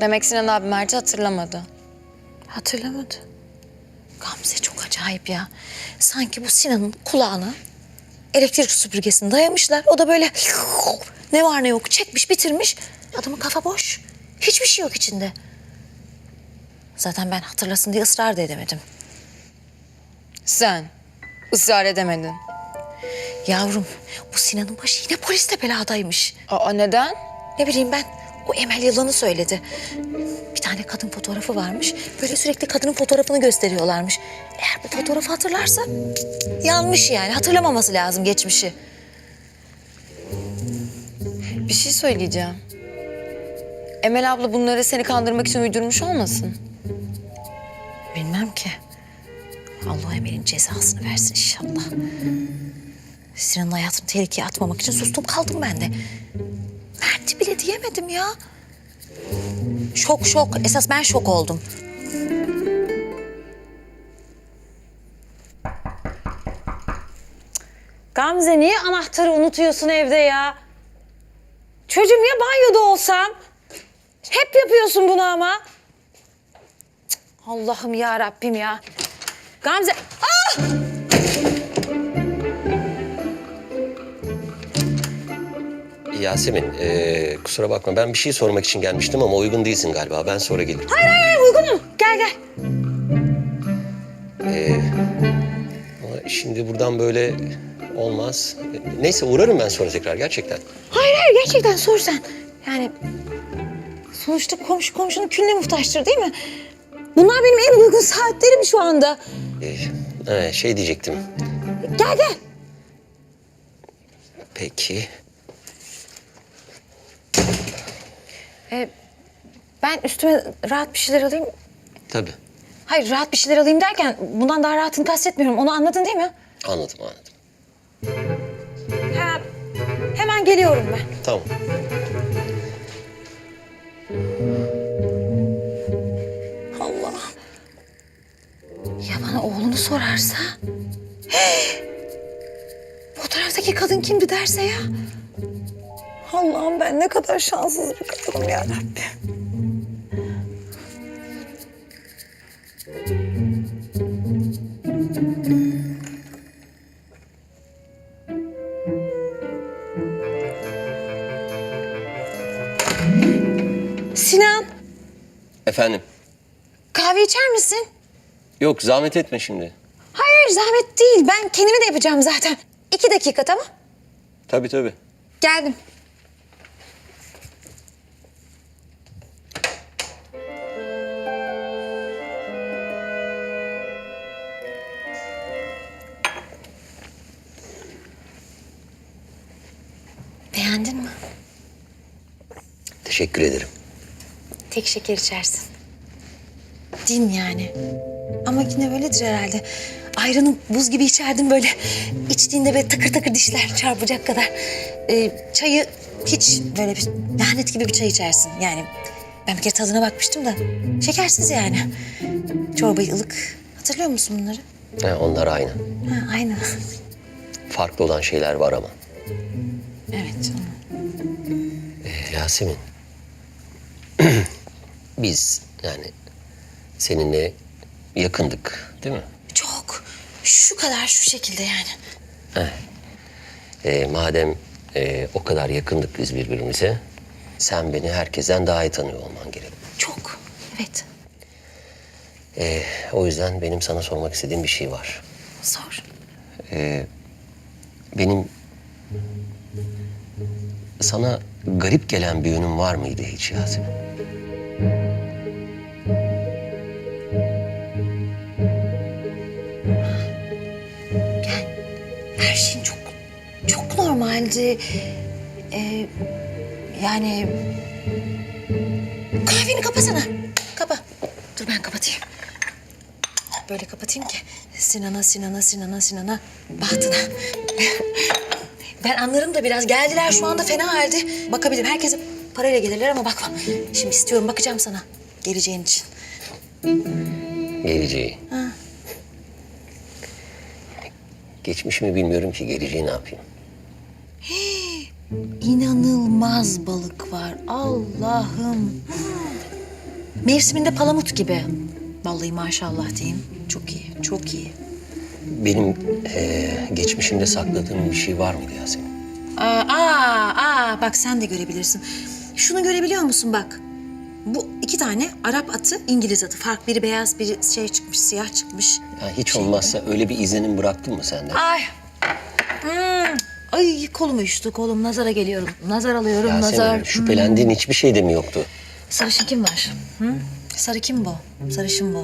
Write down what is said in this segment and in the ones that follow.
Demek Sinan abi Mert'i hatırlamadı. Hatırlamadı. Gamze çok acayip ya. Sanki bu Sinan'ın kulağına elektrik süpürgesini dayamışlar. O da böyle ne var ne yok çekmiş bitirmiş. Adamın kafa boş. Hiçbir şey yok içinde. Zaten ben hatırlasın diye ısrar da edemedim. Sen ısrar edemedin. Yavrum bu Sinan'ın başı yine poliste beladaymış. Aa neden? Ne bileyim ben o Emel yılanı söyledi. Bir tane kadın fotoğrafı varmış. Böyle sürekli kadının fotoğrafını gösteriyorlarmış. Eğer bu fotoğrafı hatırlarsa yanmış yani. Hatırlamaması lazım geçmişi. Bir şey söyleyeceğim. Emel abla bunları seni kandırmak için uydurmuş olmasın? Bilmem ki. Allah Emel'in cezasını versin inşallah. Sinan'ın hayatını tehlikeye atmamak için sustum kaldım ben de. Mert'i bile diyemedim ya. Şok şok. Esas ben şok oldum. Gamze niye anahtarı unutuyorsun evde ya? Çocuğum ya banyoda olsam? Hep yapıyorsun bunu ama. Allah'ım ya Rabbim ya. Gamze, ah! Yasemin, eee, kusura bakma ben bir şey sormak için gelmiştim ama uygun değilsin galiba. Ben sonra gelirim. Hayır hayır uygunum. Gel gel. Ama şimdi buradan böyle olmaz. E, Neyse uğrarım ben sonra tekrar gerçekten. Hayır hayır gerçekten sor sen. Yani sonuçta komşu komşunun külüne muhtaçtır değil mi? Bunlar benim en uygun saatlerim şu anda. He, şey diyecektim. Gel gel. Peki. Ben üstüme rahat bir şeyler alayım. Tabii. Hayır rahat bir şeyler alayım derken bundan daha rahatını kastetmiyorum. Onu anladın değil mi? Anladım anladım. Ha, hemen geliyorum ben. Tamam. Allah. Ya bana oğlunu sorarsa? Fotoğraftaki kadın kimdi derse ya? Allah'ım ben ne kadar şanssız bir kadınım ya Rabbim. Sinan Efendim? kahve içer misin? Yok zahmet etme şimdi. Hayır zahmet değil. Ben kendimi de yapacağım zaten. İki dakika tamam. Tabii tabii. Geldim. Teşekkür ederim. Tek şeker içersin. Din yani. Ama yine öyledir herhalde. Ayranı buz gibi içerdin böyle. İçtiğinde böyle takır takır dişler çarpacak kadar. Ee, çayı hiç böyle bir lanet gibi bir çay içersin. Yani ben bir kere tadına bakmıştım da şekersiz yani. Çorbayı ılık. Hatırlıyor musun bunları? He, onlar aynı. Ha, aynı. Farklı olan şeyler var ama. Evet. Ee, Yasemin. Biz yani seninle yakındık değil mi? Çok. Şu kadar şu şekilde yani. Ee, madem e, o kadar yakındık biz birbirimize, sen beni herkesten daha iyi tanıyor olman gerek. Çok. Evet. Ee, o yüzden benim sana sormak istediğim bir şey var. Sor. Benim sana garip gelen bir yönüm var mıydı hiç Yasemin? Normaldi. Ee, yani kahveni kapasana. Kapa. Dur ben kapatayım. Böyle kapatayım ki Sinan'a, Sinan'a, Sinan'a, Sinan'a, bahtına. Ben anlarım da biraz. Geldiler şu anda fena halde. Bakabilirim. Herkese parayla gelirler ama bakma. Şimdi istiyorum. Bakacağım sana. Geleceğin için. Geleceği. Geçmişimi bilmiyorum ki geleceği ne yapayım. İnanılmaz balık var. Allah'ım. Mevsiminde palamut gibi. Vallahi maşallah diyeyim. Çok iyi, çok iyi. Benim e, geçmişimde sakladığım bir şey var mıydı Yasemin? Aa, aa, aa, bak sen de görebilirsin. Şunu görebiliyor musun bak? Bu iki tane Arap atı, İngiliz atı. Fark biri beyaz, biri şey çıkmış, siyah çıkmış. Ya hiç olmazsa öyle bir izlenim bıraktın mı sende? Ay. Hmm. Ay kolum uyuştu, kolum nazara geliyorum. Nazar alıyorum, Yasemin nazar. şüphelendiğin hiçbir şey de mi yoktu? Sarışın kim var? Hı? Sarı kim bu? Sarışın bu.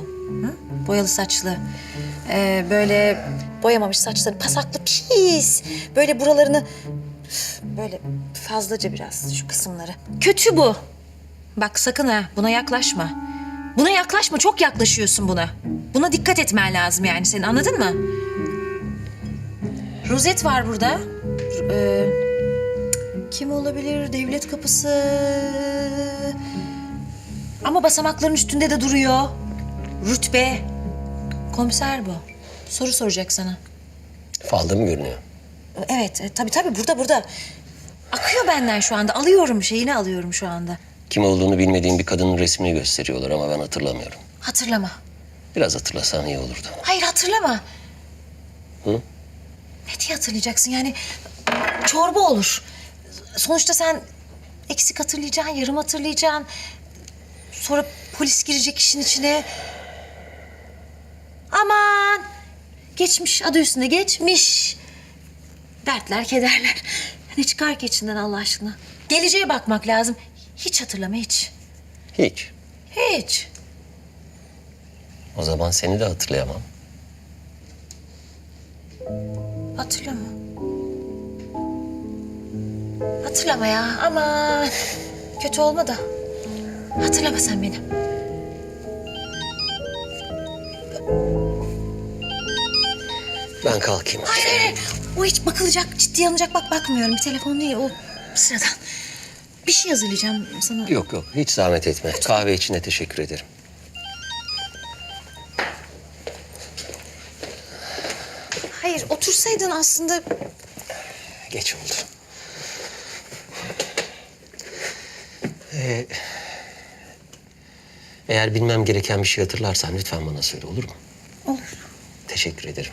Hı? Boyalı saçlı. Ee, böyle boyamamış saçları pasaklı pis. Böyle buralarını böyle fazlaca biraz şu kısımları. Kötü bu. Bak sakın ha buna yaklaşma. Buna yaklaşma çok yaklaşıyorsun buna. Buna dikkat etmen lazım yani senin anladın mı? Rozet var burada. Ee, kim olabilir? Devlet kapısı. Ama basamakların üstünde de duruyor. Rütbe. Komiser bu. Soru soracak sana. Falda mı görünüyor? Evet, e, tabii tabii burada burada. Akıyor benden şu anda. Alıyorum şeyini alıyorum şu anda. Kim olduğunu bilmediğim bir kadının resmini gösteriyorlar ama ben hatırlamıyorum. Hatırlama. Biraz hatırlasan iyi olurdu. Hayır hatırlama. Hı? Ne diye hatırlayacaksın yani? Çorba olur. Sonuçta sen eksik hatırlayacaksın, yarım hatırlayacaksın. Sonra polis girecek işin içine. Aman! Geçmiş, adı üstünde geçmiş. Dertler, kederler. Ne çıkar ki içinden Allah aşkına? Geleceğe bakmak lazım. Hiç hatırlama, hiç. Hiç. Hiç. O zaman seni de hatırlayamam. Hatırlama. Hatırlama ya aman. Kötü olma da. Hatırlama sen beni. Ben kalkayım. Hayır hayır. hayır. O hiç bakılacak, ciddiye alınacak bak bakmıyorum. Bir telefon değil o sıradan. Bir şey hazırlayacağım sana. Yok yok hiç zahmet etme. Kahve için de teşekkür ederim. Hayır otursaydın aslında Geç oldu. Ee, eğer bilmem gereken bir şey hatırlarsan lütfen bana söyle olur mu? olur. Teşekkür ederim.